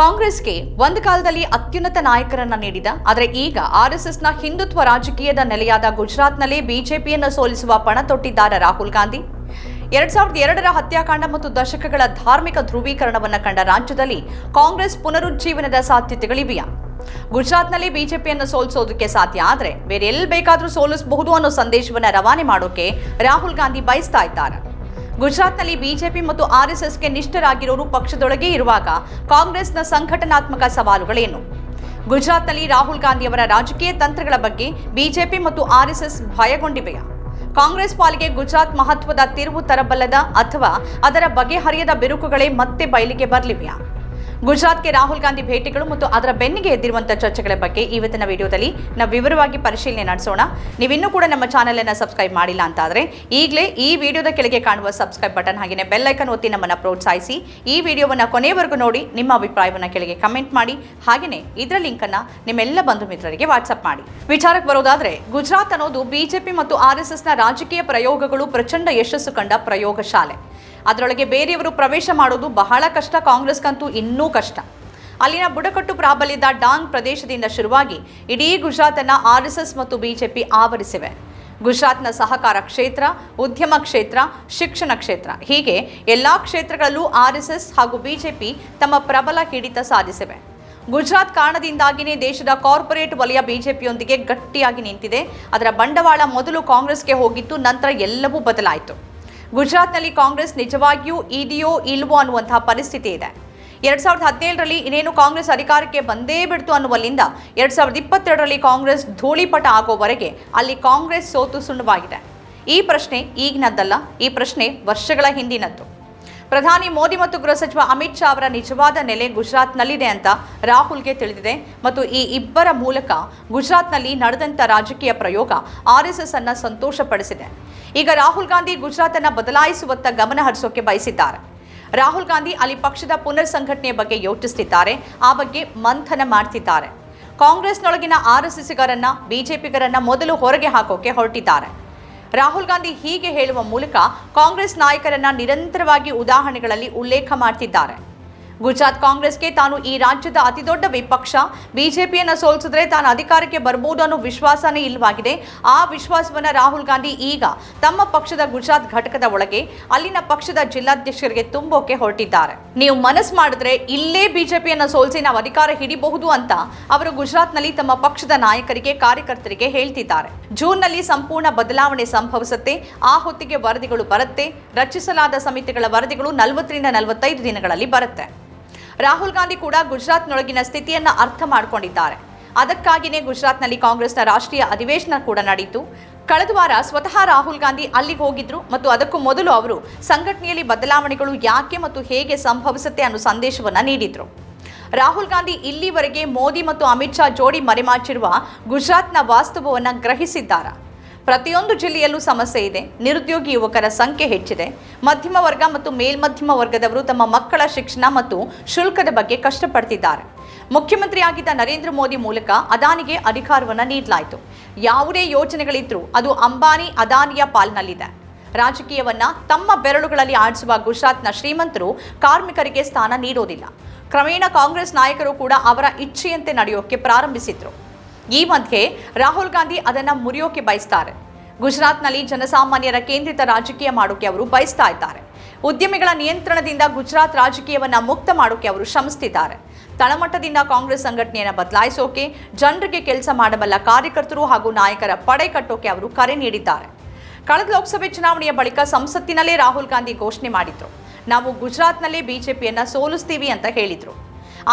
ಕಾಂಗ್ರೆಸ್ಗೆ ಒಂದು ಕಾಲದಲ್ಲಿ ಅತ್ಯುನ್ನತ ನಾಯಕರನ್ನ ನೀಡಿದ, ಆದರೆ ಈಗ ಆರ್ಎಸ್ಎಸ್ನ ಹಿಂದುತ್ವ ರಾಜಕೀಯದ ನೆಲೆಯಾದ ಗುಜರಾತ್ನಲ್ಲಿ ಬಿಜೆಪಿಯನ್ನು ಸೋಲಿಸುವ ಪಣ ತೊಟ್ಟಿದ್ದಾರೆ ರಾಹುಲ್ ಗಾಂಧಿ. ಎರಡ್ ಸಾವಿರದ ಎರಡರ ಹತ್ಯಾಕಾಂಡ ಮತ್ತು ದಶಕಗಳ ಧಾರ್ಮಿಕ ಧ್ರುವೀಕರಣವನ್ನು ಕಂಡ ರಾಜ್ಯದಲ್ಲಿ ಕಾಂಗ್ರೆಸ್ ಪುನರುಜ್ಜೀವನದ ಸಾಧ್ಯತೆಗಳಿವೆಯಾ? ಗುಜರಾತ್ನಲ್ಲಿ ಬಿಜೆಪಿಯನ್ನು ಸೋಲಿಸೋದಕ್ಕೆ ಸಾಧ್ಯ, ಆದರೆ ಬೇರೆ ಎಲ್ಲಿ ಬೇಕಾದರೂ ಸೋಲಿಸಬಹುದು ಅನ್ನೋ ಸಂದೇಶವನ್ನ ರವಾನೆ ಮಾಡೋಕೆ ರಾಹುಲ್ ಗಾಂಧಿ ಬಯಸ್ತಾ ಇದ್ದಾರೆ. ಗುಜರಾತ್ನಲ್ಲಿ ಬಿಜೆಪಿ ಮತ್ತು ಆರ್ಎಸ್ಎಸ್ಗೆ ನಿಷ್ಠರಾಗಿರೋರು ಪಕ್ಷದೊಳಗೆ ಇರುವಾಗ ಕಾಂಗ್ರೆಸ್ನ ಸಂಘಟನಾತ್ಮಕ ಸವಾಲುಗಳೇನು? ಗುಜರಾತ್ನಲ್ಲಿ ರಾಹುಲ್ ಗಾಂಧಿ ಅವರ ರಾಜಕೀಯ ತಂತ್ರಗಳ ಬಗ್ಗೆ ಬಿಜೆಪಿ ಮತ್ತು ಆರ್ಎಸ್ಎಸ್ ಭಯಗೊಂಡಿವೆಯಾ? ಕಾಂಗ್ರೆಸ್ ಪಾಲಿಗೆ ಗುಜರಾತ್ ಮಹತ್ವದ ತಿರುವು ತರಬಲ್ಲದ ಅಥವಾ ಅದರ ಬಗೆಹರಿಯದ ಬಿರುಕುಗಳೇ ಮತ್ತೆ ಬಯಲಿಗೆ ಬರಲಿವೆಯಾ? ಗುಜರಾತ್ಗೆ ರಾಹುಲ್ ಗಾಂಧಿ ಭೇಟಿಗಳು ಮತ್ತು ಅದರ ಬೆನ್ನಿಗೆ ಎದ್ದಿರುವಂತಹ ಚರ್ಚೆಗಳ ಬಗ್ಗೆ ಇವತ್ತಿನ ವಿಡಿಯೋದಲ್ಲಿ ನಾವು ವಿವರವಾಗಿ ಪರಿಶೀಲನೆ ನಡೆಸೋಣ. ನೀವಿನ್ನೂ ಕೂಡ ನಮ್ಮ ಚಾನೆಲ್ ಅನ್ನು ಸಬ್ಸ್ಕ್ರೈಬ್ ಮಾಡಿಲ್ಲ ಅಂತಾದ್ರೆ ಈಗಲೇ ಈ ವಿಡಿಯೋದ ಕೆಳಗೆ ಕಾಣುವ ಸಬ್ಸ್ಕ್ರೈಬ್ ಬಟನ್ ಹಾಗೆಯೇ ಬೆಲ್ ಐಕನ್ ಒತ್ತಿ ನಮ್ಮನ್ನ ಪ್ರೋತ್ಸಾಹಿಸಿ. ಈ ವಿಡಿಯೋವನ್ನ ಕೊನೆಯವರೆಗೂ ನೋಡಿ, ನಿಮ್ಮ ಅಭಿಪ್ರಾಯವನ್ನ ಕೆಳಗೆ ಕಮೆಂಟ್ ಮಾಡಿ. ಹಾಗೆಯೇ ಇದರ ಲಿಂಕ್ ಅನ್ನ ನಿಮ್ಮೆಲ್ಲ ಬಂಧು ಮಿತ್ರರಿಗೆ ವಾಟ್ಸ್ಆಪ್ ಮಾಡಿ. ವಿಚಾರಕ್ಕೆ ಬರೋದಾದ್ರೆ ಗುಜರಾತ್ ಅನ್ನೋದು ಬಿಜೆಪಿ ಮತ್ತು ಆರ್ಎಸ್ಎಸ್ನ ರಾಜಕೀಯ ಪ್ರಯೋಗಗಳು ಪ್ರಚಂಡ ಯಶಸ್ಸು ಕಂಡ ಪ್ರಯೋಗ ಶಾಲೆ ಅದರೊಳಗೆ ಬೇರೆಯವರು ಪ್ರವೇಶ ಮಾಡೋದು ಬಹಳ ಕಷ್ಟ, ಕಾಂಗ್ರೆಸ್ಗಂತೂ ಇನ್ನೂ ಕಷ್ಟ. ಅಲ್ಲಿನ ಬುಡಕಟ್ಟು ಪ್ರಾಬಲ್ಯದ ಡಾಂಗ್ ಪ್ರದೇಶದಿಂದ ಶುರುವಾಗಿ ಇಡೀ ಗುಜರಾತನ್ನ ಎಸ್ ಮತ್ತು ಬಿಜೆಪಿ ಆವರಿಸಿವೆ. ಗುಜರಾತ್ನ ಸಹಕಾರ ಕ್ಷೇತ್ರ, ಉದ್ಯಮ ಕ್ಷೇತ್ರ, ಶಿಕ್ಷಣ ಕ್ಷೇತ್ರ, ಹೀಗೆ ಎಲ್ಲಾ ಕ್ಷೇತ್ರಗಳಲ್ಲೂ ಆರ್ಎಸ್ಎಸ್ ಹಾಗೂ ಬಿಜೆಪಿ ತಮ್ಮ ಪ್ರಬಲ ಹಿಡಿತ ಸಾಧಿಸಿವೆ. ಗುಜರಾತ್ ಕಾರಣದಿಂದಾಗಿಯೇ ದೇಶದ ಕಾರ್ಪೊರೇಟ್ ವಲಯ ಬಿಜೆಪಿಯೊಂದಿಗೆ ಗಟ್ಟಿಯಾಗಿ ನಿಂತಿದೆ. ಅದರ ಬಂಡವಾಳ ಮೊದಲು ಕಾಂಗ್ರೆಸ್ಗೆ ಹೋಗಿತ್ತು, ನಂತರ ಎಲ್ಲವೂ ಬದಲಾಯಿತು. ಗುಜರಾತ್ನಲ್ಲಿ ಕಾಂಗ್ರೆಸ್ ನಿಜವಾಗಿಯೂ ಇದೆಯೋ ಇಲ್ವೋ ಅನ್ನುವಂತಹ ಪರಿಸ್ಥಿತಿ ಇದೆ. ಎರಡ್ ಸಾವಿರದ ಹದಿನೇಳರಲ್ಲಿ ಇನ್ನೇನು ಕಾಂಗ್ರೆಸ್ ಅಧಿಕಾರಕ್ಕೆ ಬಂದೇ ಬಿಡ್ತು ಅನ್ನುವಲ್ಲಿಂದ ಎರಡ್ ಸಾವಿರದ ಇಪ್ಪತ್ತೆರಡರಲ್ಲಿ ಕಾಂಗ್ರೆಸ್ ಧೂಳಿಪಟ ಆಗೋವರೆಗೆ ಅಲ್ಲಿ ಕಾಂಗ್ರೆಸ್ ಸೋತು ಸುಣ್ಣವಾಗಿದೆ ಈ ಪ್ರಶ್ನೆ ಈಗಿನದ್ದಲ್ಲ, ಈ ಪ್ರಶ್ನೆ ವರ್ಷಗಳ ಹಿಂದಿನದ್ದು. ಪ್ರಧಾನಿ ಮೋದಿ ಮತ್ತು ಗೃಹ ಸಚಿವ ಅಮಿತ್ ಶಾ ಅವರ ನಿಜವಾದ ನೆಲೆ ಗುಜರಾತ್ನಲ್ಲಿದೆ ಅಂತ ರಾಹುಲ್ಗೆ ತಿಳಿದಿದೆ. ಮತ್ತು ಈ ಇಬ್ಬರ ಮೂಲಕ ಗುಜರಾತ್ನಲ್ಲಿ ನಡೆದಂಥ ರಾಜಕೀಯ ಪ್ರಯೋಗ ಆರ್ಎಸ್ಎಸ್ ಅನ್ನು ಸಂತೋಷಪಡಿಸಿದೆ. ಈಗ ರಾಹುಲ್ ಗಾಂಧಿ ಗುಜರಾತ್ ಅನ್ನ ಬದಲಾಯಿಸುವತ್ತ ಗಮನ ಹರಿಸೋಕೆ ಬಯಸಿದ್ದಾರೆ. ರಾಹುಲ್ ಗಾಂಧಿ ಅಲ್ಲಿ ಪಕ್ಷದ ಪುನರ್ ಸಂಘಟನೆಯ ಬಗ್ಗೆ ಯೋಚಿಸುತ್ತಿದ್ದಾರೆ ಆ ಬಗ್ಗೆ ಮಂಥನ ಮಾಡ್ತಿದ್ದಾರೆ. ಕಾಂಗ್ರೆಸ್ನೊಳಗಿನ ಆರ್ಎಸ್ಎಸ್ಸಿಗರನ್ನ ಬಿಜೆಪಿಗರನ್ನ ಮೊದಲು ಹೊರಗೆ ಹಾಕೋಕೆ ಹೊರಟಿದ್ದಾರೆ. ರಾಹುಲ್ ಗಾಂಧಿ ಹೀಗೆ ಹೇಳುವ ಮೂಲಕ ಕಾಂಗ್ರೆಸ್ ನಾಯಕರನ್ನ ನಿರಂತರವಾಗಿ ಉದಾಹರಣೆಗಳಲ್ಲಿ ಉಲ್ಲೇಖ ಮಾಡ್ತಿದ್ದಾರೆ. ಗುಜರಾತ್ ಕಾಂಗ್ರೆಸ್ಗೆ ತಾನು ಈ ರಾಜ್ಯದ ಅತಿದೊಡ್ಡ ವಿಪಕ್ಷ. ಬಿಜೆಪಿಯನ್ನು ಸೋಲಿಸಿದ್ರೆ ತಾನು ಅಧಿಕಾರಕ್ಕೆ ಬರ್ಬೋದು ಅನ್ನೋ ವಿಶ್ವಾಸನೇ ಇಲ್ಲವಾಗಿದೆ. ಆ ವಿಶ್ವಾಸವನ್ನ ರಾಹುಲ್ ಗಾಂಧಿ ಈಗ ತಮ್ಮ ಪಕ್ಷದ ಗುಜರಾತ್ ಘಟಕದ ಒಳಗೆ, ಅಲ್ಲಿನ ಪಕ್ಷದ ಜಿಲ್ಲಾಧ್ಯಕ್ಷರಿಗೆ ತುಂಬೋಕೆ ಹೊರಟಿದ್ದಾರೆ. ನೀವು ಮನಸ್ಸು ಮಾಡಿದ್ರೆ ಇಲ್ಲೇ ಬಿಜೆಪಿಯನ್ನು ಸೋಲಿಸಿ ನಾವು ಅಧಿಕಾರ ಹಿಡಿಬಹುದು ಅಂತ ಅವರು ಗುಜರಾತ್ನಲ್ಲಿ ತಮ್ಮ ಪಕ್ಷದ ನಾಯಕರಿಗೆ, ಕಾರ್ಯಕರ್ತರಿಗೆ ಹೇಳ್ತಿದ್ದಾರೆ. ಜೂನ್ನಲ್ಲಿ ಸಂಪೂರ್ಣ ಬದಲಾವಣೆ ಸಂಭವಿಸುತ್ತೆ. ಆ ಹೊತ್ತಿಗೆ ವರದಿಗಳು ಬರುತ್ತೆ. ರಚಿಸಲಾದ ಸಮಿತಿಗಳ ವರದಿಗಳು ನಲವತ್ತರಿಂದ ನಲವತ್ತೈದು ದಿನಗಳಲ್ಲಿ ಬರುತ್ತೆ. ರಾಹುಲ್ ಗಾಂಧಿ ಕೂಡ ಗುಜರಾತ್ನೊಳಗಿನ ಸ್ಥಿತಿಯನ್ನು ಅರ್ಥ ಮಾಡಿಕೊಂಡಿದ್ದಾರೆ. ಅದಕ್ಕಾಗಿಯೇ ಗುಜರಾತ್ನಲ್ಲಿ ಕಾಂಗ್ರೆಸ್ನ ರಾಷ್ಟ್ರೀಯ ಅಧಿವೇಶನ ಕೂಡ ನಡೆಯಿತು ಕಳೆದ ವಾರ ಸ್ವತಃ ರಾಹುಲ್ ಗಾಂಧಿ ಅಲ್ಲಿಗೆ ಹೋಗಿದ್ರು ಮತ್ತು ಅದಕ್ಕೂ ಮೊದಲು ಅವರು ಸಂಘಟನೆಯಲ್ಲಿ ಬದಲಾವಣೆಗಳು ಯಾಕೆ ಮತ್ತು ಹೇಗೆ ಸಂಭವಿಸುತ್ತೆ ಅನ್ನೋ ಸಂದೇಶವನ್ನ ನೀಡಿದ್ರು. ರಾಹುಲ್ ಗಾಂಧಿ ಇಲ್ಲಿವರೆಗೆ ಮೋದಿ ಮತ್ತು ಅಮಿತ್ ಶಾ ಜೋಡಿ ಮರೆಮಾಚಿರುವ ಗುಜರಾತ್ನ ವಾಸ್ತವವನ್ನು ಗ್ರಹಿಸಿದ್ದಾರೆ? ಪ್ರತಿಯೊಂದು ಜಿಲ್ಲೆಯಲ್ಲೂ ಸಮಸ್ಯೆ ಇದೆ. ನಿರುದ್ಯೋಗಿ ಯುವಕರ ಸಂಖ್ಯೆ ಹೆಚ್ಚಿದೆ. ಮಧ್ಯಮ ವರ್ಗ ಮತ್ತು ಮೇಲ್ಮಧ್ಯಮ ವರ್ಗದವರು ತಮ್ಮ ಮಕ್ಕಳ ಶಿಕ್ಷಣ ಮತ್ತು ಶುಲ್ಕದ ಬಗ್ಗೆ ಕಷ್ಟಪಡ್ತಿದ್ದಾರೆ. ಮುಖ್ಯಮಂತ್ರಿಯಾಗಿದ್ದ ನರೇಂದ್ರ ಮೋದಿ ಮೂಲಕ ಅದಾನಿಗೆ ಅಧಿಕಾರವನ್ನು ನೀಡಲಾಯಿತು. ಯಾವುದೇ ಯೋಜನೆಗಳಿದ್ರೂ ಅದು ಅಂಬಾನಿ ಅದಾನಿಯ ಪಾಲ್ನಲ್ಲಿದೆ. ರಾಜಕೀಯವನ್ನ ತಮ್ಮ ಬೆರಳುಗಳಲ್ಲಿ ಆಡಿಸುವ ಗುಜರಾತ್ನ ಶ್ರೀಮಂತರು ಕಾರ್ಮಿಕರಿಗೆ ಸ್ಥಾನ ನೀಡೋದಿಲ್ಲ. ಕ್ರಮೇಣ ಕಾಂಗ್ರೆಸ್ ನಾಯಕರು ಕೂಡ ಅವರ ಇಚ್ಛೆಯಂತೆ ನಡೆಯೋಕೆ ಪ್ರಾರಂಭಿಸಿದ್ರು. ಈ ಮಧ್ಯೆ ರಾಹುಲ್ ಗಾಂಧಿ ಅದನ್ನು ಮುರಿಯೋಕೆ ಬಯಸ್ತಾರೆ. ಗುಜರಾತ್ನಲ್ಲಿ ಜನಸಾಮಾನ್ಯರ ಕೇಂದ್ರಿತ ರಾಜಕೀಯ ಮಾಡೋಕೆ ಅವರು ಬಯಸ್ತಾ ಇದ್ದಾರೆ. ಉದ್ಯಮಿಗಳ ನಿಯಂತ್ರಣದಿಂದ ಗುಜರಾತ್ ರಾಜಕೀಯವನ್ನ ಮುಕ್ತ ಮಾಡೋಕೆ ಅವರು ಶ್ರಮಿಸ್ತಿದ್ದಾರೆ. ತಳಮಟ್ಟದಿಂದ ಕಾಂಗ್ರೆಸ್ ಸಂಘಟನೆಯನ್ನು ಬದಲಾಯಿಸೋಕೆ, ಜನರಿಗೆ ಕೆಲಸ ಮಾಡಬಲ್ಲ ಕಾರ್ಯಕರ್ತರು ಹಾಗೂ ನಾಯಕರ ಪಡೆ ಕಟ್ಟೋಕೆ ಅವರು ಕರೆ ನೀಡಿದ್ದಾರೆ. ಕಳೆದ ಲೋಕಸಭೆ ಚುನಾವಣೆಯ ಬಳಿಕ ಸಂಸತ್ತಿನಲ್ಲೇ ರಾಹುಲ್ ಗಾಂಧಿ ಘೋಷಣೆ ಮಾಡಿದ್ರು. ನಾವು ಗುಜರಾತ್ನಲ್ಲೇ ಬಿಜೆಪಿಯನ್ನು ಸೋಲಿಸ್ತೀವಿ ಅಂತ ಹೇಳಿದ್ರು.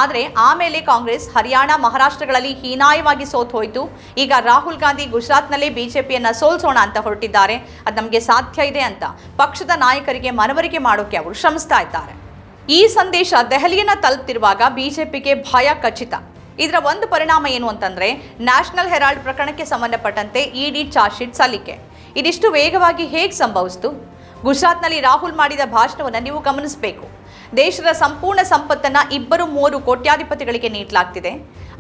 ಆದರೆ ಆಮೇಲೆ ಕಾಂಗ್ರೆಸ್ ಹರಿಯಾಣ ಮಹಾರಾಷ್ಟ್ರಗಳಲ್ಲಿ ಹೀನಾಯವಾಗಿ ಸೋತ್ ಹೋಯಿತು. ಈಗ ರಾಹುಲ್ ಗಾಂಧಿ ಗುಜರಾತ್ನಲ್ಲೇ ಬಿಜೆಪಿಯನ್ನು ಸೋಲ್ಸೋಣ ಅಂತ ಹೊರಟಿದ್ದಾರೆ. ಅದು ನಮಗೆ ಸಾಧ್ಯ ಇದೆ ಅಂತ ಪಕ್ಷದ ನಾಯಕರಿಗೆ ಮನವರಿಕೆ ಮಾಡೋಕೆ ಅವರು ಶ್ರಮಿಸ್ತಾ ಇದ್ದಾರೆ. ಈ ಸಂದೇಶ ದೆಹಲಿಯನ್ನು ತಲುಪ್ತಿರುವಾಗ ಬಿಜೆಪಿಗೆ ಭಯ ಖಚಿತ. ಇದರ ಒಂದು ಪರಿಣಾಮ ಏನು ಅಂತಂದರೆ ನ್ಯಾಷನಲ್ ಹೆರಾಲ್ಡ್ ಪ್ರಕರಣಕ್ಕೆ ಸಂಬಂಧಪಟ್ಟಂತೆ ಇಡಿ ಚಾರ್ಜ್ ಶೀಟ್ ಸಲ್ಲಿಕೆ. ಇದಿಷ್ಟು ವೇಗವಾಗಿ ಹೇಗೆ ಸಂಭವಿಸ್ತು? ಗುಜರಾತ್ನಲ್ಲಿ ರಾಹುಲ್ ಮಾಡಿದ ಭಾಷಣವನ್ನು ನೀವು ಗಮನಿಸಬೇಕು. ದೇಶದ ಸಂಪೂರ್ಣ ಸಂಪತ್ತನ್ನ ಇಬ್ಬರು ಮೂವರು ಕೋಟ್ಯಾಧಿಪತಿಗಳಿಗೆ ನೀಡಲಾಗ್ತಿದೆ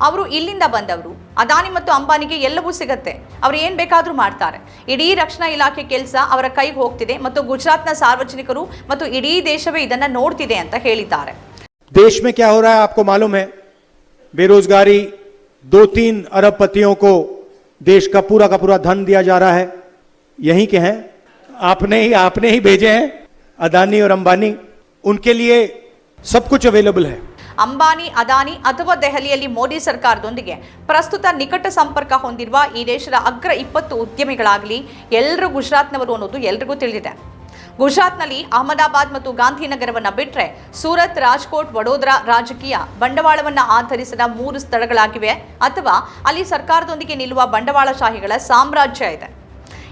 ಅವರು ಇಲ್ಲಿಂದ ಬಂದವರು ಅದಾನಿ ಮತ್ತು ಅಂಬಾನಿಗೆ ಎಲ್ಲವೂ ಸಿಗತ್ತೆ ಅವ್ರು ಏನು ಬೇಕಾದರೂ ಮಾಡ್ತಾರೆ ಇಡೀ ರಕ್ಷಣಾ ಇಲಾಖೆ ಕೆಲಸ ಅವರ ಕೈಗೆ ಹೋಗ್ತಿದೆ ಮತ್ತು ಗುಜರಾತ್ನ ಸಾರ್ವಜನಿಕರು ಮತ್ತು ಇಡೀ ದೇಶವೇ ಇದನ್ನ ನೋಡ್ತಿದೆ ಅಂತ ಹೇಳಿದ್ದಾರೆ देश में क्या हो रहा है आपको मालूम है बेरोजगारी दो तीन अरबपतियों को देश का पूरा का पूरा धन दिया जा रहा है यहीं के हैं आपने ही आपने ही भेजे हैं अदानी और अंबानी उनके लिए सब कुछ अवेलेबल है ಅಂಬಾನಿ ಅದಾನಿ ಅಥವಾ ದೆಹಲಿಯಲ್ಲಿ ಮೋದಿ ಸರ್ಕಾರದೊಂದಿಗೆ ಪ್ರಸ್ತುತ ನಿಕಟ ಸಂಪರ್ಕ ಹೊಂದಿರುವ ಈ ದೇಶದ ಅಗ್ರ ಇಪ್ಪತ್ತು ಉದ್ಯಮಿಗಳಾಗಲಿ ಎಲ್ಲರೂ ಗುಜರಾತ್ನವರು ಅನ್ನೋದು ಎಲ್ರಿಗೂ ತಿಳಿದಿದೆ ಗುಜರಾತ್ನಲ್ಲಿ ಅಹಮದಾಬಾದ್ ಮತ್ತು ಗಾಂಧಿನಗರವನ್ನ ಬಿಟ್ಟರೆ ಸೂರತ್ ರಾಜ್ಕೋಟ್ ವಡೋದರಾ ರಾಜಕೀಯ ಬಂಡವಾಳವನ್ನ ಆಧರಿಸಿದ ಮೂರು ಸ್ಥಳಗಳಾಗಿವೆ ಅಥವಾ ಅಲ್ಲಿ ಸರ್ಕಾರದೊಂದಿಗೆ ನಿಲ್ಲುವ ಬಂಡವಾಳಶಾಹಿಗಳ ಸಾಮ್ರಾಜ್ಯ ಇದೆ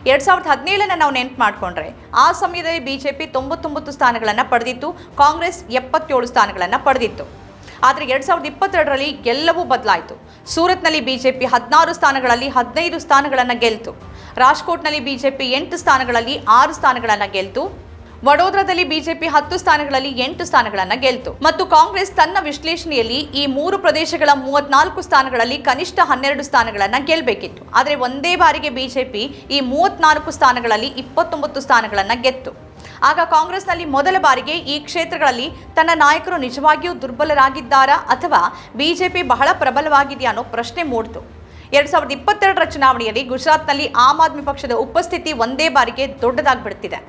ಎರಡ್ ಸಾವಿರದ ಹದಿನೇಳನ್ನ ನಾವು ನೆನ್ಪು ಮಾಡಿಕೊಂಡ್ರೆ, ಆ ಸಮಯದಲ್ಲಿ ಬಿ ಜೆ ಪಿ ತೊಂಬತ್ತೊಂಬತ್ತು ಸ್ಥಾನಗಳನ್ನು ಪಡೆದಿತ್ತು, ಕಾಂಗ್ರೆಸ್ ಎಪ್ಪತ್ತೇಳು ಸ್ಥಾನಗಳನ್ನು ಪಡೆದಿತ್ತು. ಆದರೆ ಎರಡು ಸಾವಿರದ ಇಪ್ಪತ್ತೆರಡರಲ್ಲಿ ಎಲ್ಲವೂ ಬದಲಾಯಿತು. ಸೂರತ್ನಲ್ಲಿ ಬಿ ಜೆ ಪಿ ಹದಿನಾರು ಸ್ಥಾನಗಳಲ್ಲಿ ಹದಿನೈದು ಸ್ಥಾನಗಳನ್ನು ಗೆಲ್ತು. ರಾಜ್ಕೋಟ್ನಲ್ಲಿ ಬಿ ಜೆ ಪಿ ಎಂಟು ಸ್ಥಾನಗಳಲ್ಲಿ ಆರು ಸ್ಥಾನಗಳನ್ನು ಗೆಲ್ತು. ವಡೋದರಾದಲ್ಲಿ ಬಿಜೆಪಿ ಹತ್ತು ಸ್ಥಾನಗಳಲ್ಲಿ ಎಂಟು ಸ್ಥಾನಗಳನ್ನು ಗೆಲ್ತು. ಮತ್ತು ಕಾಂಗ್ರೆಸ್ ತನ್ನ ವಿಶ್ಲೇಷಣೆಯಲ್ಲಿ ಈ ಮೂರು ಪ್ರದೇಶಗಳ ಮೂವತ್ನಾಲ್ಕು ಸ್ಥಾನಗಳಲ್ಲಿ ಕನಿಷ್ಠ ಹನ್ನೆರಡು ಸ್ಥಾನಗಳನ್ನು ಗೆಲ್ಲಬೇಕಿತ್ತು ಆದರೆ ಒಂದೇ ಬಾರಿಗೆ ಬಿಜೆಪಿ ಈ ಮೂವತ್ನಾಲ್ಕು ಸ್ಥಾನಗಳಲ್ಲಿ ಇಪ್ಪತ್ತೊಂಬತ್ತು ಸ್ಥಾನಗಳನ್ನು ಗೆತ್ತು. ಆಗ ಕಾಂಗ್ರೆಸ್ನಲ್ಲಿ ಮೊದಲ ಬಾರಿಗೆ ಈ ಕ್ಷೇತ್ರಗಳಲ್ಲಿ ತನ್ನ ನಾಯಕರು ನಿಜವಾಗಿಯೂ ದುರ್ಬಲರಾಗಿದ್ದಾರಾ ಅಥವಾ ಬಿಜೆಪಿ ಬಹಳ ಪ್ರಬಲವಾಗಿದೆಯಾ ಅನ್ನೋ ಪ್ರಶ್ನೆ ಮೂಡಿತು. ಎರಡು ಸಾವಿರದ ಇಪ್ಪತ್ತೆರಡರ ಚುನಾವಣೆಯಲ್ಲಿ ಗುಜರಾತ್ನಲ್ಲಿ ಆಮ್ ಆದ್ಮಿ ಪಕ್ಷದ ಉಪಸ್ಥಿತಿ ಒಂದೇ ಬಾರಿಗೆ ದೊಡ್ಡದಾಗ್ಬಿಡ್ತಿದೆ.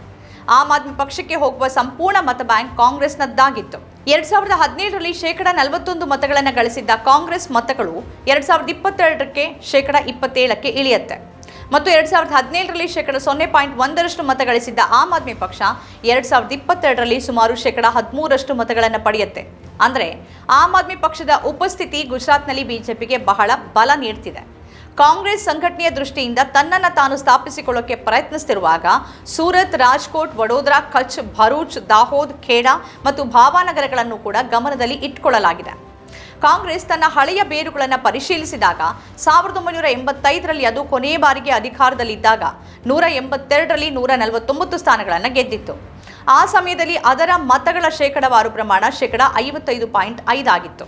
ಆಮ್ ಆದ್ಮಿ ಪಕ್ಷಕ್ಕೆ ಹೋಗುವ ಸಂಪೂರ್ಣ ಮತ ಬ್ಯಾಂಕ್ ಕಾಂಗ್ರೆಸ್ನದ್ದಾಗಿತ್ತು. ಎರಡ್ ಸಾವಿರದ ಹದಿನೇಳರಲ್ಲಿ ಶೇಕಡ ನಲವತ್ತೊಂದು ಮತಗಳನ್ನು ಗಳಿಸಿದ್ದ ಕಾಂಗ್ರೆಸ್ ಮತಗಳು ಎರಡ್ ಸಾವಿರದ ಇಪ್ಪತ್ತೆರಡಕ್ಕೆ ಶೇಕಡ ಇಪ್ಪತ್ತೇಳಕ್ಕೆ ಇಳಿಯುತ್ತೆ. ಮತ್ತು ಎರಡ್ ಸಾವಿರದ ಹದಿನೇಳರಲ್ಲಿ ಶೇಕಡ ಸೊನ್ನೆ ಪಾಯಿಂಟ್ ಒಂದರಷ್ಟು ಮತ ಗಳಿಸಿದ್ದ ಆಮ್ ಆದ್ಮಿ ಪಕ್ಷ ಎರಡ್ ಸಾವಿರದ ಇಪ್ಪತ್ತೆರಡರಲ್ಲಿ ಸುಮಾರು ಶೇಕಡ ಹದಿಮೂರಷ್ಟು ಮತಗಳನ್ನು ಪಡೆಯುತ್ತೆ. ಅಂದರೆ ಆಮ್ ಆದ್ಮಿ ಪಕ್ಷದ ಉಪಸ್ಥಿತಿ ಗುಜರಾತ್ನಲ್ಲಿ ಬಿಜೆಪಿಗೆ ಬಹಳ ಬಲ ನೀಡ್ತಿದೆ. ಕಾಂಗ್ರೆಸ್ ಸಂಘಟನೆಯ ದೃಷ್ಟಿಯಿಂದ ತನ್ನನ್ನು ತಾನು ಸ್ಥಾಪಿಸಿಕೊಳ್ಳೋಕೆ ಪ್ರಯತ್ನಿಸುತ್ತಿರುವಾಗ ಸೂರತ್, ರಾಜ್ಕೋಟ್, ವಡೋದರಾ, ಕಚ್, ಭರೂಚ್ ದಾಹೋದ್ ಖೇಡಾ ಮತ್ತು ಭಾವಾನಗರಗಳನ್ನು ಕೂಡ ಗಮನದಲ್ಲಿ ಇಟ್ಟುಕೊಳ್ಳಲಾಗಿದೆ ಕಾಂಗ್ರೆಸ್ ತನ್ನ ಹಳೆಯ ಬೇರುಗಳನ್ನು ಪರಿಶೀಲಿಸಿದಾಗ ಸಾವಿರದ ಒಂಬೈನೂರ ಎಂಬತ್ತೈದರಲ್ಲಿ ಅದು ಕೊನೆಯ ಬಾರಿಗೆ ಅಧಿಕಾರದಲ್ಲಿದ್ದಾಗ ನೂರ ಎಂಬತ್ತೆರಡರಲ್ಲಿ ನೂರ ನಲವತ್ತೊಂಬತ್ತು ಸ್ಥಾನಗಳನ್ನು ಗೆದ್ದಿತ್ತು. ಆ ಸಮಯದಲ್ಲಿ ಅದರ ಮತಗಳ ಶೇಕಡವಾರು ಪ್ರಮಾಣ ಶೇಕಡ ಐವತ್ತೈದು ಪಾಯಿಂಟ್ ಐದಾಗಿತ್ತು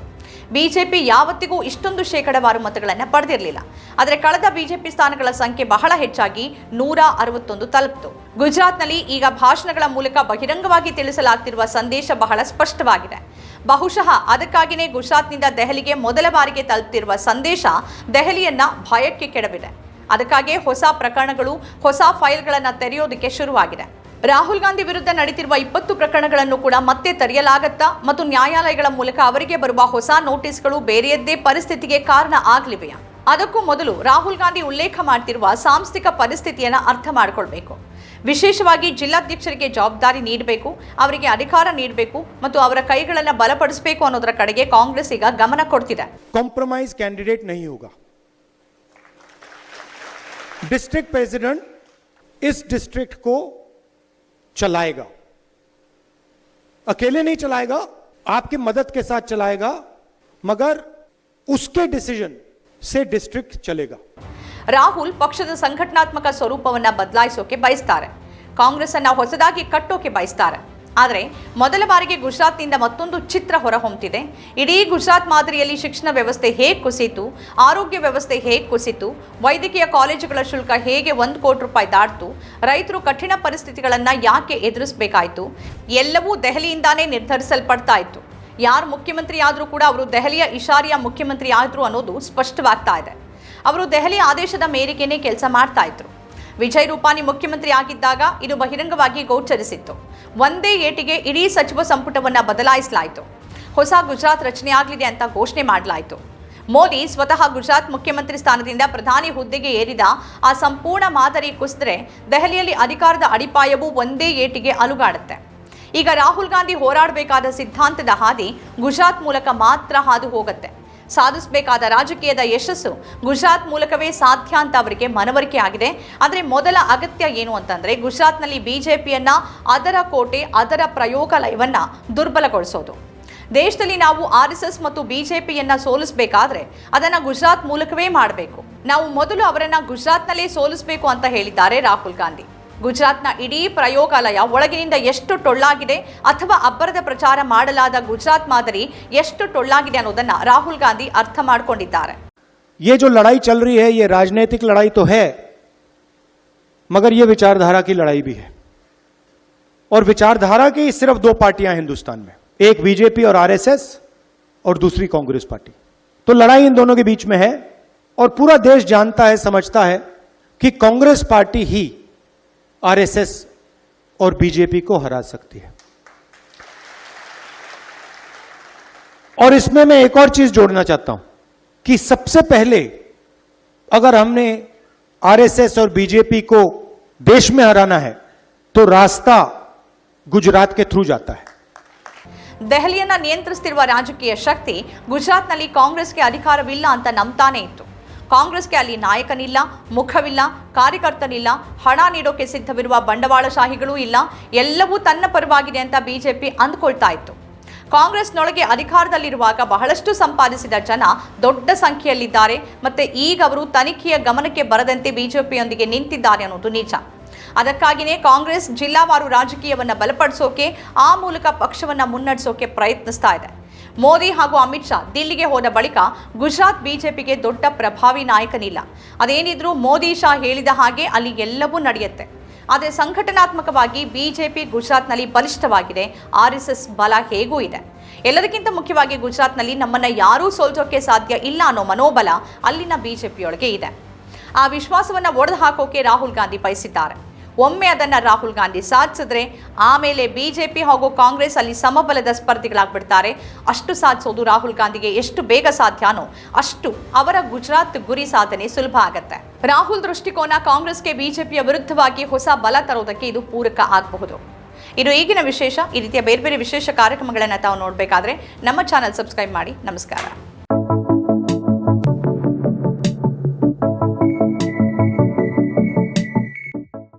ಬಿಜೆಪಿ ಯಾವತ್ತಿಗೂ ಇಷ್ಟೊಂದು ಶೇಕಡವಾರು ಮತಗಳನ್ನು ಪಡೆದಿರಲಿಲ್ಲ. ಆದರೆ ಕಳೆದ ಬಿಜೆಪಿ ಸ್ಥಾನಗಳ ಸಂಖ್ಯೆ ಬಹಳ ಹೆಚ್ಚಾಗಿ ನೂರ ಅರವತ್ತೊಂದು ತಲುಪಿತು. ಗುಜರಾತ್ನಲ್ಲಿ ಈಗ ಭಾಷಣಗಳ ಮೂಲಕ ಬಹಿರಂಗವಾಗಿ ತಿಳಿಸಲಾಗ್ತಿರುವ ಸಂದೇಶ ಬಹಳ ಸ್ಪಷ್ಟವಾಗಿದೆ. ಬಹುಶಃ ಅದಕ್ಕಾಗಿಯೇ ಗುಜರಾತ್ನಿಂದ ದೆಹಲಿಗೆ ಮೊದಲ ಬಾರಿಗೆ ತಲುಪ್ತಿರುವ ಸಂದೇಶ ದೆಹಲಿಯನ್ನ ಭಯಕ್ಕೆ ಕೆಡವಿದೆ. ಅದಕ್ಕಾಗಿಯೇ ಹೊಸ ಪ್ರಕರಣಗಳು, ಹೊಸ ಫೈಲ್ಗಳನ್ನು ತೆರೆಯೋದಕ್ಕೆ ಶುರುವಾಗಿದೆ. ರಾಹುಲ್ ಗಾಂಧಿ ವಿರುದ್ಧ ನಡೆದಿರುವ ಇಪ್ಪತ್ತು ಪ್ರಕರಣಗಳನ್ನು ಕೂಡ ಮತ್ತೆ ತರೆಯಲಾಗತ್ತಾ ಮತ್ತು ನ್ಯಾಯಾಲಯಗಳ ಮೂಲಕ ಅವರಿಗೆ ಬರುವ ಹೊಸ ನೋಟಿಸ್ಗಳು ಬೇರೆಯದ್ದೇ ಪರಿಸ್ಥಿತಿಗೆ ಕಾರಣ ಆಗಲಿವೆಯಾ? ಅದಕ್ಕೂ ಮೊದಲು ರಾಹುಲ್ ಗಾಂಧಿ ಉಲ್ಲೇಖ ಮಾಡ್ತಿರುವ ಸಾಂಸ್ಥಿಕ ಪರಿಸ್ಥಿತಿಯನ್ನು ಅರ್ಥ ಮಾಡಿಕೊಳ್ಬೇಕು. ವಿಶೇಷವಾಗಿ ಜಿಲ್ಲಾಧ್ಯಕ್ಷರಿಗೆ ಜವಾಬ್ದಾರಿ ನೀಡಬೇಕು, ಅವರಿಗೆ ಅಧಿಕಾರ ನೀಡಬೇಕು ಮತ್ತು ಅವರ ಕೈಗಳನ್ನು ಬಲಪಡಿಸಬೇಕು ಅನ್ನೋದರ ಕಡೆಗೆ ಕಾಂಗ್ರೆಸ್ ಈಗ ಗಮನ ಕೊಡ್ತಿದೆ. Compromise candidate district president is district ಕೋ चलाएगा अकेले नहीं चलाएगा आपकी मदद के साथ चलाएगा मगर उसके डिसीजन से डिस्ट्रिक्ट चलेगा ರಾಹುಲ್ ಪಕ್ಷದ ಸಂಘಟನಾತ್ಮಕ ಸ್ವರೂಪವನ್ನ ಬದಲಾಯಿಸೋಕೆ ಬಯಸ್ತಾರೆ ಕಾಂಗ್ರೆಸ್ ಅನ್ನ ಹೊಸದಾಗಿ ಕಟ್ಟೋಕೆ ಬಯಸ್ತಾರೆ ಆದರೆ ಮೊದಲ ಬಾರಿಗೆ ಗುಜರಾತ್ನಿಂದ ಮತ್ತೊಂದು ಚಿತ್ರ ಹೊರಹೊಮ್ಮುತ್ತಿದೆ ಇಡೀ ಗುಜರಾತ್ ಮಾದರಿಯಲ್ಲಿ ಶಿಕ್ಷಣ ವ್ಯವಸ್ಥೆ ಹೇಗೆ ಕುಸಿತು, ಆರೋಗ್ಯ ವ್ಯವಸ್ಥೆ ಹೇಗೆ ಕುಸಿತು, ವೈದ್ಯಕೀಯ ಕಾಲೇಜುಗಳ ಶುಲ್ಕ ಹೇಗೆ ಒಂದು ಕೋಟಿ ರೂಪಾಯಿ ದಾಟ್ತು, ರೈತರು ಕಠಿಣ ಪರಿಸ್ಥಿತಿಗಳನ್ನು ಯಾಕೆ ಎದುರಿಸಬೇಕಾಯಿತು, ಎಲ್ಲವೂ ದೆಹಲಿಯಿಂದಾನೇ ನಿರ್ಧರಿಸಲ್ಪಡ್ತಾ ಇತ್ತು. ಯಾರು ಮುಖ್ಯಮಂತ್ರಿ ಆದರೂ ಕೂಡ ಅವರು ದೆಹಲಿಯ ಇಶಾರಿಯ ಮುಖ್ಯಮಂತ್ರಿ ಆದರು ಅನ್ನೋದು ಸ್ಪಷ್ಟವಾಗ್ತಾ ಇದೆ. ಅವರು ದೆಹಲಿ ಆದೇಶದ ಮೇರೆಗೆನೇ ಕೆಲಸ ಮಾಡ್ತಾ ಇದ್ರು. ವಿಜಯ್ ರೂಪಾನಿ ಮುಖ್ಯಮಂತ್ರಿ ಆಗಿದ್ದಾಗ ಇದು ಬಹಿರಂಗವಾಗಿ ಗೋಚರಿಸಿತ್ತು. ಒಂದೇ ಏಟಿಗೆ ಇಡೀ ಸಚಿವ ಸಂಪುಟವನ್ನು ಬದಲಾಯಿಸಲಾಯಿತು. ಹೊಸ ಗುಜರಾತ್ ರಚನೆಯಾಗಲಿದೆ ಅಂತ ಘೋಷಣೆ ಮಾಡಲಾಯಿತು. ಮೋದಿ ಸ್ವತಃ ಗುಜರಾತ್ ಮುಖ್ಯಮಂತ್ರಿ ಸ್ಥಾನದಿಂದ ಪ್ರಧಾನಿ ಹುದ್ದೆಗೆ ಏರಿದ ಆ ಸಂಪೂರ್ಣ ಮಾದರಿ ಕುಸಿದ್ರೆ ದೆಹಲಿಯಲ್ಲಿ ಅಧಿಕಾರದ ಅಡಿಪಾಯವು ಒಂದೇ ಏಟಿಗೆ ಅಲುಗಾಡುತ್ತೆ. ಈಗ ರಾಹುಲ್ ಗಾಂಧಿ ಹೋರಾಡಬೇಕಾದ ಸಿದ್ಧಾಂತದ ಹಾದಿ ಗುಜರಾತ್ ಮೂಲಕ ಮಾತ್ರ ಹಾದು ಹೋಗುತ್ತೆ. ಸಾಧಿಸಬೇಕಾದ ರಾಜಕೀಯದ ಯಶಸ್ಸು ಗುಜರಾತ್ ಮೂಲಕವೇ ಸಾಧ್ಯ ಅಂತ ಅವರಿಗೆ ಮನವರಿಕೆ ಆಗಿದೆ. ಆದರೆ ಮೊದಲ ಅಗತ್ಯ ಏನು ಅಂತಂದ್ರೆ ಗುಜರಾತ್ನಲ್ಲಿ ಬಿಜೆಪಿಯನ್ನ ಅದರ ಕೋಟೆ, ಅದರ ಪ್ರಯೋಗಾಲಯವನ್ನು ದುರ್ಬಲಗೊಳಿಸೋದು. ದೇಶದಲ್ಲಿ ನಾವು ಆರ್ ಎಸ್ ಎಸ್ ಮತ್ತು ಬಿಜೆಪಿಯನ್ನ ಸೋಲಿಸಬೇಕಾದ್ರೆ ಅದನ್ನ ಗುಜರಾತ್ ಮೂಲಕವೇ ಮಾಡಬೇಕು. ನಾವು ಮೊದಲು ಅವರನ್ನು ಗುಜರಾತ್ನಲ್ಲೇ ಸೋಲಿಸಬೇಕು ಅಂತ ಹೇಳಿದ್ದಾರೆ ರಾಹುಲ್ ಗಾಂಧಿ. ಗುಜರಾತ್ನ ಇಡೀ ಪ್ರಯೋಗಾಲಯ ಒಳಗಿನಿಂದ ಎಷ್ಟು ಟೊಳ್ಳಾಗಿದೆ ಅಥವಾ ಅಬ್ಬರದ ಪ್ರಚಾರ ಮಾಡಲಾದ ಗುಜರಾತ್ ಮಾದರಿ ಎಷ್ಟು ಟೊಳ್ಳಾಗಿದೆ ಅನ್ನೋದನ್ನ ರಾಹುಲ್ ಗಾಂಧಿ ಅರ್ಥ ಮಾಡಿಕೊಂಡಿದ್ದಾರೆ ये जो लड़ाई चल रही है ये राजनीतिक लड़ाई तो है मगर ये विचारधारा की लड़ाई भी है और विचारधारा की सिर्फ दो पार्टियां हैं हिंदुस्तान में एक बीजेपी और आरएसएस और दूसरी कांग्रेस पार्टी तो लड़ाई इन दोनों के बीच में है और पूरा देश जानता है समझता है कि कांग्रेस पार्टी ही आरएसएस और बीजेपी को हरा सकती है और इसमें मैं एक और चीज जोड़ना चाहता हूं कि सबसे पहले अगर हमने आरएसएस और बीजेपी को देश में हराना है तो रास्ता गुजरात के थ्रू जाता है ದೆಹಲಿಯನ್ನ ನಿಯಂತ್ರಿಸುತ್ತಿರುವ ರಾಜಕೀಯ ಶಕ್ತಿ ಗುಜರಾತ್ನಲ್ಲಿ ಕಾಂಗ್ರೆಸ್ಗೆ ಅಧಿಕಾರವಿಲ್ಲ ಅಂತ ನಂಬ್ತಾನೇ ಇತ್ತು ಕಾಂಗ್ರೆಸ್ಗೆ ಅಲ್ಲಿ ನಾಯಕನಿಲ್ಲ, ಮುಖವಿಲ್ಲ, ಕಾರ್ಯಕರ್ತನಿಲ್ಲ, ಹಣ ನೀಡೋಕೆ ಸಿದ್ಧವಿರುವ ಬಂಡವಾಳಶಾಹಿಗಳೂ ಇಲ್ಲ. ಎಲ್ಲವೂ ತನ್ನ ಪರವಾಗಿದೆ ಅಂತ ಬಿಜೆಪಿ ಅಂದ್ಕೊಳ್ತಾ ಇತ್ತು. ಕಾಂಗ್ರೆಸ್ನೊಳಗೆ ಅಧಿಕಾರದಲ್ಲಿರುವಾಗ ಬಹಳಷ್ಟು ಸಂಪಾದಿಸಿದ ಜನ ದೊಡ್ಡ ಸಂಖ್ಯೆಯಲ್ಲಿದ್ದಾರೆ. ಮತ್ತೆ ಈಗ ಅವರು ತನಿಖೆಯ ಗಮನಕ್ಕೆ ಬರದಂತೆ ಬಿಜೆಪಿಯೊಂದಿಗೆ ನಿಂತಿದ್ದಾರೆ ಅನ್ನೋದು ನಿಜ. ಅದಕ್ಕಾಗಿಯೇ ಕಾಂಗ್ರೆಸ್ ಜಿಲ್ಲಾವಾರು ರಾಜಕೀಯವನ್ನು ಬಲಪಡಿಸೋಕೆ, ಆ ಮೂಲಕ ಪಕ್ಷವನ್ನು ಮುನ್ನಡೆಸೋಕೆ ಪ್ರಯತ್ನಿಸ್ತಾ ಇದೆ. ಮೋದಿ ಹಾಗೂ ಅಮಿತ್ ಶಾ ದಿಲ್ಲಿಗೆ ಹೋದ ಬಳಿಕ ಗುಜರಾತ್ ಬಿಜೆಪಿಗೆ ದೊಡ್ಡ ಪ್ರಭಾವಿ ನಾಯಕನಿಲ್ಲ. ಅದೇನಿದ್ರೂ ಮೋದಿ ಶಾ ಹೇಳಿದ ಹಾಗೆ ಅಲ್ಲಿ ಎಲ್ಲವೂ ನಡೆಯುತ್ತೆ. ಆದರೆ ಸಂಘಟನಾತ್ಮಕವಾಗಿ ಬಿಜೆಪಿ ಗುಜರಾತ್ನಲ್ಲಿ ಬಲಿಷ್ಠವಾಗಿದೆ. ಆರ್ ಎಸ್ ಎಸ್ ಬಲ ಹೇಗೂ ಇದೆ. ಎಲ್ಲದಕ್ಕಿಂತ ಮುಖ್ಯವಾಗಿ ಗುಜರಾತ್ನಲ್ಲಿ ನಮ್ಮನ್ನು ಯಾರೂ ಸೋಲ್ಸೋಕೆ ಸಾಧ್ಯ ಇಲ್ಲ ಅನ್ನೋ ಮನೋಬಲ ಅಲ್ಲಿನ ಬಿಜೆಪಿಯೊಳಗೆ ಇದೆ. ಆ ವಿಶ್ವಾಸವನ್ನು ಒಡೆದು ಹಾಕೋಕೆ ರಾಹುಲ್ ಗಾಂಧಿ ಬಯಸಿದ್ದಾರೆ. ಒಮ್ಮೆ ಅದನ್ನ ರಾಹುಲ್ ಗಾಂಧಿ ಸಾಧಿಸಿದ್ರೆ ಆಮೇಲೆ ಬಿಜೆಪಿ ಹಾಗೂ ಕಾಂಗ್ರೆಸ್ ಅಲ್ಲಿ ಸಮಬಲದ ಸ್ಪರ್ಧಿಗಳಾಗ್ಬಿಡ್ತಾರೆ. ಅಷ್ಟು ಸಾಧಿಸೋದು ರಾಹುಲ್ ಗಾಂಧಿಗೆ ಎಷ್ಟು ಬೇಗ ಸಾಧ್ಯನೋ ಅಷ್ಟು ಅವರ ಗುಜರಾತ್ ಗುರಿ ಸಾಧನೆ ಸುಲಭ ಆಗತ್ತೆ. ರಾಹುಲ್ ದೃಷ್ಟಿಕೋನ ಕಾಂಗ್ರೆಸ್ಗೆ ಬಿಜೆಪಿಯ ವಿರುದ್ಧವಾಗಿ ಹೊಸ ಬಲ ತರೋದಕ್ಕೆ ಇದು ಪೂರಕ ಆಗಬಹುದು. ಇದು ಈಗಿನ ವಿಶೇಷ, ಈ ರೀತಿಯ ಬೇರೆ ಬೇರೆ ವಿಶೇಷ ಕಾರ್ಯಕ್ರಮಗಳನ್ನು ತಾವು ನೋಡಬೇಕಾದ್ರೆ ನಮ್ಮ ಚಾನಲ್ ಸಬ್ಸ್ಕ್ರೈಬ್ ಮಾಡಿ. ನಮಸ್ಕಾರ.